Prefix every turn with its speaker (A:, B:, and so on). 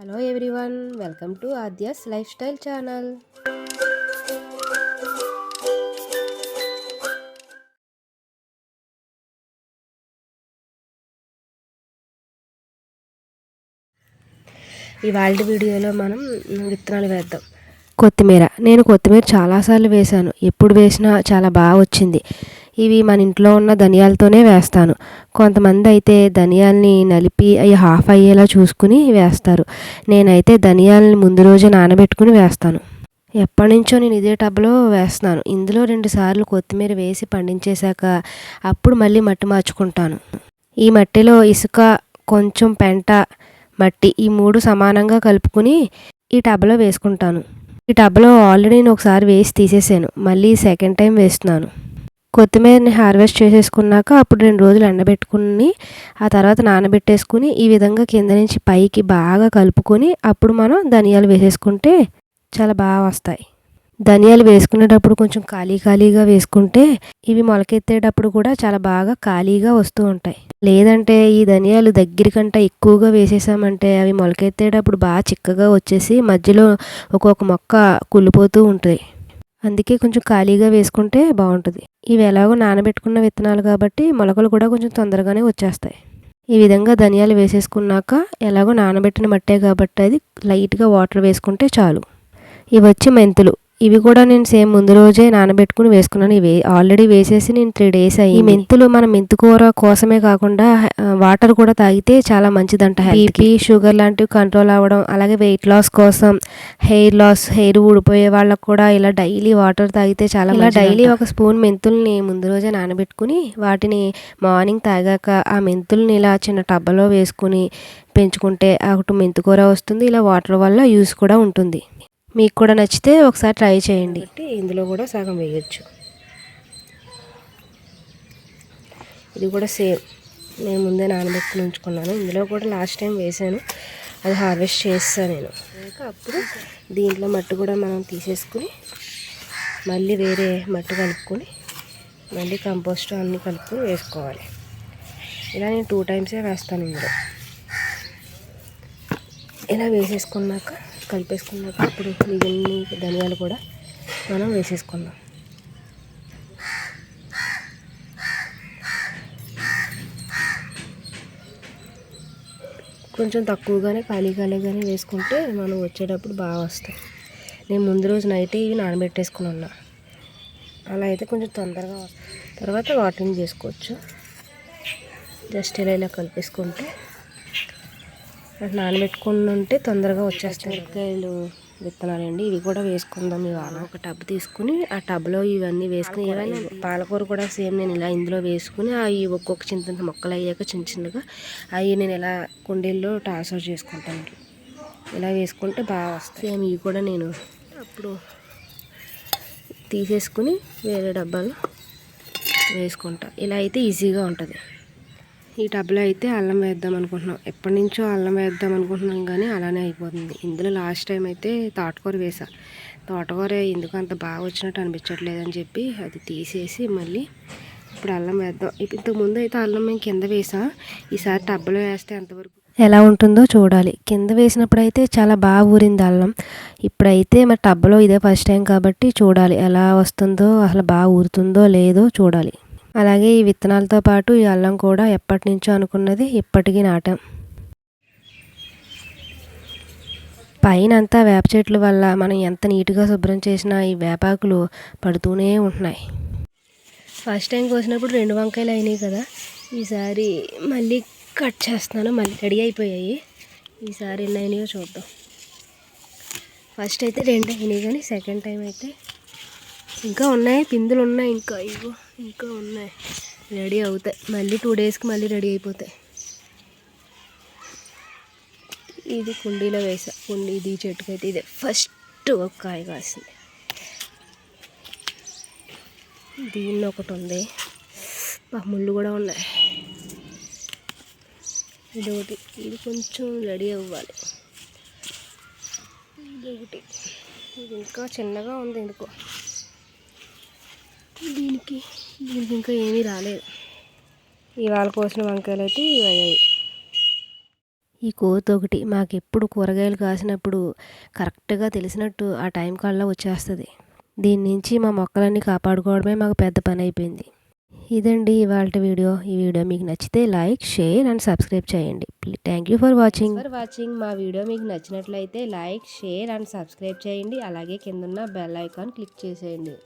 A: Hello everyone welcome to Aadya's life style channel ఇవాళ వీడియోలో మనం విత్తనాలు వేద్దాం. కొత్తిమీర. నేను కొత్తిమీర చాలాసార్లు వేశాను. ఎప్పుడు వేసినా చాలా బాగా వచ్చింది. ఇవి మన ఇంట్లో ఉన్న ధనియాలతోనే వేస్తాను. కొంతమంది అయితే ధనియాల్ని నలిపి అవి హాఫ్ అయ్యేలా చూసుకుని వేస్తారు. నేనైతే ధనియాలని ముందు రోజే నానబెట్టుకుని వేస్తాను. ఎప్పటి నుంచో నేను ఇదే టబ్లో వేస్తున్నాను. ఇందులో రెండు సార్లు కొత్తిమీర వేసి పండించేశాక అప్పుడు మళ్ళీ మట్టి మార్చుకుంటాను. ఈ మట్టిలో ఇసుక కొంచెం పెంట మట్టి ఈ మూడు సమానంగా కలుపుకుని ఈ టబ్లో వేసుకుంటాను. ఈ టబ్లో ఆల్రెడీ నేను ఒకసారి వేసి తీసేసాను. మళ్ళీ సెకండ్ టైం వేస్తున్నాను. కొత్తిమీరని హార్వెస్ట్ చేసేసుకున్నాక అప్పుడు రెండు రోజులు ఎండబెట్టుకుని ఆ తర్వాత నానబెట్టేసుకుని ఈ విధంగా కింద నుంచి పైకి బాగా కలుపుకొని అప్పుడు మనం ధనియాలు వేసేసుకుంటే చాలా బాగా వస్తాయి. ధనియాలు వేసుకునేటప్పుడు కొంచెం ఖాళీ ఖాళీగా వేసుకుంటే ఇవి మొలకెత్తేటప్పుడు కూడా చాలా బాగా ఖాళీగా వస్తూ ఉంటాయి. లేదంటే ఈ ధనియాలు దగ్గరికంటే ఎక్కువగా వేసేసామంటే అవి మొలకెత్తేటప్పుడు బాగా చిక్కగా వచ్చేసి మధ్యలో ఒక్కొక్క మొక్క కుళ్ళిపోతూ ఉంటాయి అందుకే కొంచెం ఖాళీగా వేసుకుంటే బాగుంటుంది. ఇవి ఎలాగో నానబెట్టుకున్న విత్తనాలు కాబట్టి మొలకలు కూడా కొంచెం తొందరగానే వచ్చేస్తాయి. ఈ విధంగా ధనియాలు వేసేసుకున్నాక ఎలాగో నానబెట్టిన మట్టే కాబట్టి అది లైట్గా వాటర్ వేసుకుంటే చాలు. ఇవి వచ్చి మెంతులు. ఇవి కూడా నేను సేమ్ ముందు రోజే నానబెట్టుకుని వేసుకున్నాను. ఇవి ఆల్రెడీ వేసేసి నేను త్రీ డేస్ అయ్యి ఈ మెంతులు మన మెంతు కూర కోసమే కాకుండా వాటర్ కూడా తాగితే చాలా మంచిదంట బీపీ షుగర్ లాంటివి కంట్రోల్ అవ్వడం అలాగే వెయిట్ లాస్ కోసం హెయిర్ లాస్ హెయిర్ ఊడిపోయే వాళ్ళకు కూడా ఇలా డైలీ వాటర్ తాగితే చాలా ఇలా డైలీ ఒక స్పూన్ మెంతుల్ని ముందు రోజే నానబెట్టుకుని వాటిని మార్నింగ్ తాగాక ఆ మెంతుల్ని ఇలా చిన్న టబ్బలో వేసుకుని పెంచుకుంటే ఒకటి మెంతుకూర వస్తుంది ఇలా వాటర్ వల్ల యూస్ కూడా ఉంటుంది. మీకు కూడా నచ్చితే ఒకసారి ట్రై చేయండి. ఇందులో కూడా సగం వేయచ్చు. ఇది కూడా సేమ్. నేను ముందే నానబెట్టుకుని ఉంచుకున్నాను. ఇందులో కూడా లాస్ట్ టైం వేసాను. అది హార్వెస్ట్ చేస్తాను నేను. అప్పుడు దీంట్లో మట్టి కూడా మనం తీసేసుకుని మళ్ళీ వేరే మట్టి కలుపుకొని మళ్ళీ కంపోస్ట్ అన్నీ కలుపుకొని వేసుకోవాలి. ఇలా నేను టూ టైమ్సే వేస్తాను ఇందులో. ఇలా వేసేసుకున్నాక కలిపేసుకున్నాక ఇప్పుడు మిగిలిన ధనియాలు కూడా మనం వేసేసుకుందాం. కొంచెం తక్కువగానే ఖాళీ ఖాళీగానే వేసుకుంటే మనం వచ్చేటప్పుడు బాగా వస్తాయి. నేను ముందు రోజు నైట్ ఇవి నానబెట్టేసుకుని ఉన్నా. అలా అయితే కొంచెం తొందరగా తర్వాత వాటింగ్ చేసుకోవచ్చు. జస్ట్ ఇలా ఇలా కలిపేసుకుంటే నానబెట్టుకుని ఉంటే తొందరగా వచ్చేస్తాయి. మిరపకాయలు విత్తనాలండి. ఇవి కూడా వేసుకుందాం ఇవాళ. ఒక టబ్ తీసుకుని ఆ టబ్లో ఇవన్నీ వేసుకుని ఏవైనా పాలకూర కూడా సేమ్ నేను ఇలా ఇందులో వేసుకుని అవి ఒక్కొక్క చిన్న చిన్న మొక్కలు అయ్యాక చిన్న చిన్నగా అవి నేను ఇలా కుండీల్లో ట్రాన్స్ఫర్ చేసుకుంటాను. ఇలా వేసుకుంటే బాగా వస్తాయి. సేమ్ ఇవి కూడా నేను అప్పుడు తీసేసుకుని వేరే డబ్బాలో వేసుకుంటా. ఇలా అయితే ఈజీగా ఉంటుంది. ఈ టబ్లో అయితే అల్లం వేద్దాం అనుకుంటున్నాం. ఎప్పటి నుంచో అల్లం వేద్దాం అనుకుంటున్నాం కానీ అలానే అయిపోతుంది. ఇందులో లాస్ట్ టైం అయితే తోటకూర వేసా. తోటకూర ఎందుకు అంత బాగా వచ్చినట్టు అనిపించట్లేదు అని చెప్పి అది తీసేసి మళ్ళీ ఇప్పుడు అల్లం వేద్దాం. ఇంతకుముందు అయితే అల్లం మేము కింద వేసాం. ఈసారి టబ్లో వేస్తే ఎంతవరకు ఎలా ఉంటుందో చూడాలి. కింద వేసినప్పుడు అయితే చాలా బాగా ఊరింది అల్లం. ఇప్పుడైతే మరి టబ్లో ఇదే ఫస్ట్ టైం కాబట్టి చూడాలి. ఎలా వస్తుందో అసలు బాగా ఊరుతుందో లేదో చూడాలి. అలాగే ఈ విత్తనాలతో పాటు ఈ అల్లం కూడా ఎప్పటి నుంచో అనుకున్నది ఇప్పటికీ నాటాం. పైన అంతా వేప చెట్ల వల్ల మనం ఎంత నీట్గా శుభ్రం చేసినా ఈ వేపాకులు పడుతూనే ఉంటున్నాయి. ఫస్ట్ టైం కోసినప్పుడు రెండు వంకాయలు అయినాయి కదా ఈసారి మళ్ళీ కట్ చేస్తున్నాను మళ్ళీ రెడీ అయిపోయాయి. ఈసారి ఎన్ని అయినాయో చూద్దాం. ఫస్ట్ అయితే రెండు అయినాయి కానీ సెకండ్ టైం అయితే ఇంకా ఉన్నాయి పిందులు ఉన్నాయి ఇంకా ఇవో ఇంకా ఉన్నాయి. రెడీ అవుతాయి. మళ్ళీ టూ డేస్కి మళ్ళీ రెడీ అయిపోతాయి. ఇది కుండీలో వేసా. కుండీ ఇది చెట్టుకు అయితే ఇదే. ఫస్ట్ ఒక కాయ కాసింది. దీన్ని ఒకటి ఉంది. ముళ్ళు కూడా ఉన్నాయి. ఇది ఒకటి. ఇది కొంచెం రెడీ అవ్వాలి. ఇది ఒకటి. ఇది ఇంకా చిన్నగా ఉంది ఎందుకో. దీనికి దీనికి ఇంకా ఏమీ రాలేదు. ఇవాళ కోసిన వంకాయలు అయితే ఇవి అయ్యాయి. ఈ కోతి ఒకటి మాకెప్పుడు కూరగాయలు కాసినప్పుడు కరెక్ట్గా తెలిసినట్టు ఆ టైం కల్లా వచ్చేస్తుంది. దీని నుంచి మా మొక్కలన్నీ కాపాడుకోవడమే మాకు పెద్ద పని అయిపోయింది. ఇదండి ఇవాళ వీడియో. ఈ వీడియో మీకు నచ్చితే లైక్ షేర్ అండ్ సబ్స్క్రైబ్ చేయండి. Thank you for watching. For watching మా వీడియో మీకు నచ్చినట్లయితే లైక్ షేర్ అండ్ సబ్స్క్రైబ్ చేయండి. అలాగే కింద బెల్ ఐకాన్ క్లిక్ చేసేయండి.